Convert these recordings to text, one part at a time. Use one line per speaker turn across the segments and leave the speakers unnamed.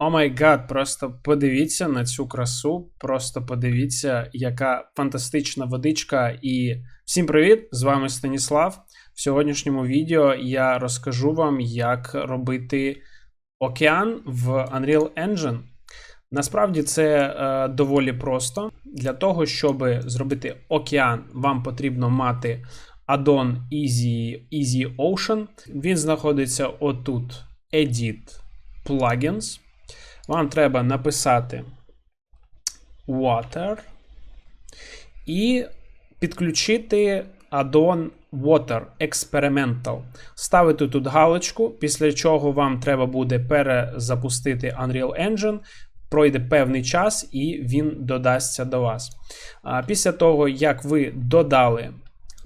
О май гад, просто подивіться на цю красу, просто подивіться, яка фантастична водичка. І всім привіт! З вами Станіслав. В сьогоднішньому відео я розкажу вам, як робити океан в Unreal Engine. Насправді це е, доволі просто. Для того, щоб зробити океан, вам потрібно мати add-on Easy, Easy Ocean. Він знаходиться отут: Edit Plugins. Вам треба написати Water і підключити add-on Water Experimental. Ставити тут галочку, після чого вам треба буде перезапустити Unreal Engine. Пройде певний час і він додасться до вас. А Після того, як ви додали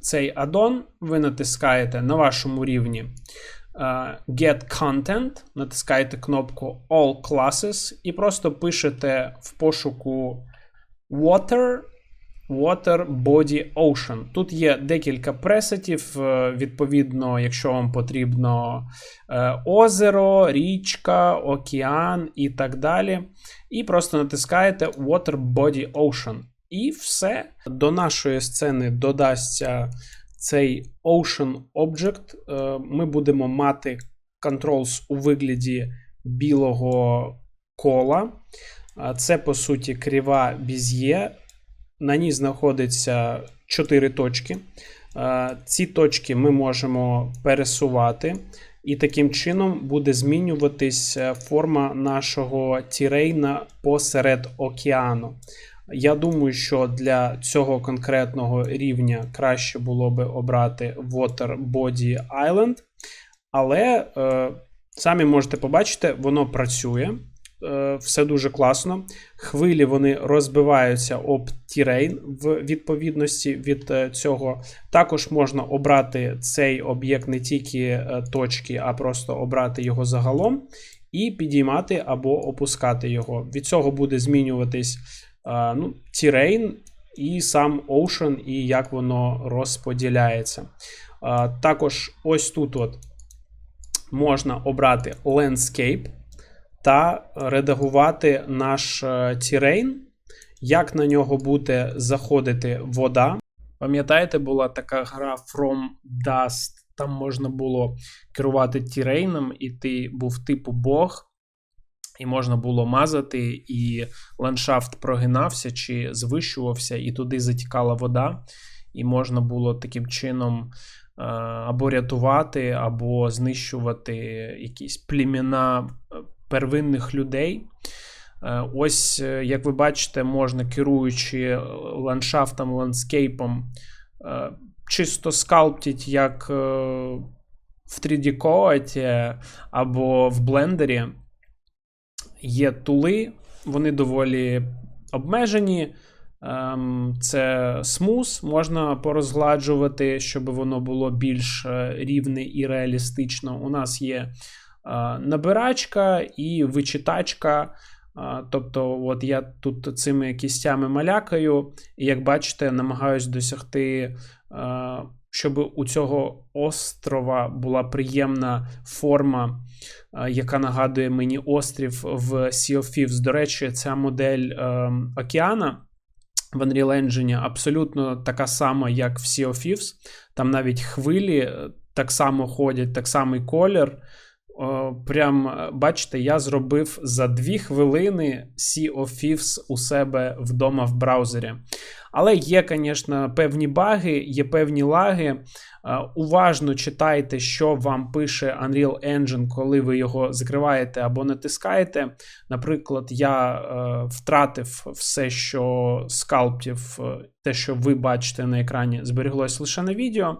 цей add-on, ви натискаєте на вашому рівні Get Content, натискаєте кнопку All Classes і просто пишете в пошуку Water. Water, Body, Ocean. Тут є декілька пресетів. Відповідно, якщо вам потрібно е, озеро, річка, океан і так далі. І просто натискаєте Water, Body, Ocean. І все. До нашої сцени додасться цей Ocean Object. Е, Ми будемо мати controls у вигляді білого кола. Це, по суті, крива біз'є. На ній знаходиться 4 точки. Ці точки ми можемо пересувати, і таким чином буде змінюватись форма нашого тірейна посеред океану. Я думаю, що для цього конкретного рівня краще було би обрати Water Body Island. Але е, самі можете побачити, воно працює. Е, все дуже класно. Хвилі вони розбиваються об тірейн в відповідності від цього. Також можна обрати цей об'єкт не тільки точки, а просто обрати його загалом і підіймати або опускати його. Від цього буде змінюватись ну, тірейн і сам Ocean, і як воно розподіляється. Також ось тут от можна обрати Landscape та редагувати наш тірейн, як на нього буде заходити вода. Пам'ятаєте, була така гра From Dust, там можна було керувати тірейном, і ти був типу Бог, і можна було мазати, і ландшафт прогинався чи звищувався, і туди затікала вода, і можна було таким чином або рятувати, або знищувати якісь племена первинних людей. Ось, як ви бачите, можна керуючи ландшафтом, ландскейпом, чисто скалптіть як в 3D коаті або в блендері. Є тули, вони доволі обмежені. Це смус, можна порозгладжувати, щоб воно було більш рівне і реалістично. У нас є набирачка і вичитачка. Тобто, от я тут цими кістями малякаю, і як бачите, намагаюсь досягти, щоб у цього острова була приємна форма, яка нагадує мені острів в Sea of Thieves. До речі, ця модель океана. В Unreal Engine абсолютно така сама, як в Sea of Thieves. Там навіть хвилі так само ходять, так самий колір. Прям бачите, я зробив за 2 хвилини Sea of Thieves у себе вдома в браузері. Але є, звісно, певні баги, є певні лаги. Уважно читайте, що вам пише Unreal Engine, коли ви його закриваєте або натискаєте. Наприклад, я е, втратив все, що скалптів, те, що ви бачите на екрані, зберіглось лише на відео.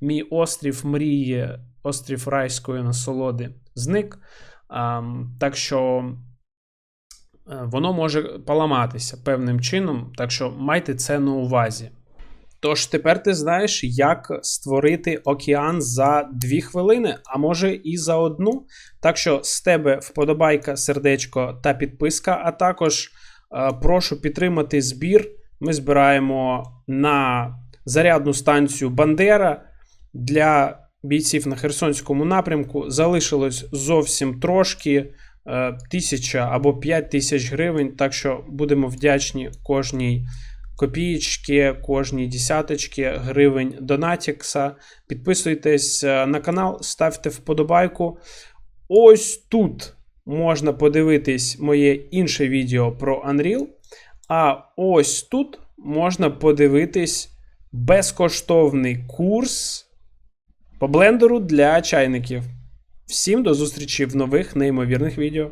Мій острів мрії, острів райської насолоди зник. Так що воно може поламатися певним чином, так що майте це на увазі. Тож тепер ти знаєш, як створити океан за 2 хвилини, а може і за одну. Так що з тебе вподобайка, сердечко та підписка, а також е, прошу підтримати збір. Ми збираємо на зарядну станцію Бандера для бійців на Херсонському напрямку. Залишилось зовсім трошки. Е, тисяча або 5 тисяч гривень. Так що будемо вдячні кожній копієчки, кожній десяточки гривень Донатікса. Підписуйтесь е, на канал, ставте вподобайку. Ось тут можна подивитись моє інше відео про Unreal. А ось тут можна подивитись безкоштовний курс по блендеру для чайників. Всім до зустрічі в нових неймовірних відео.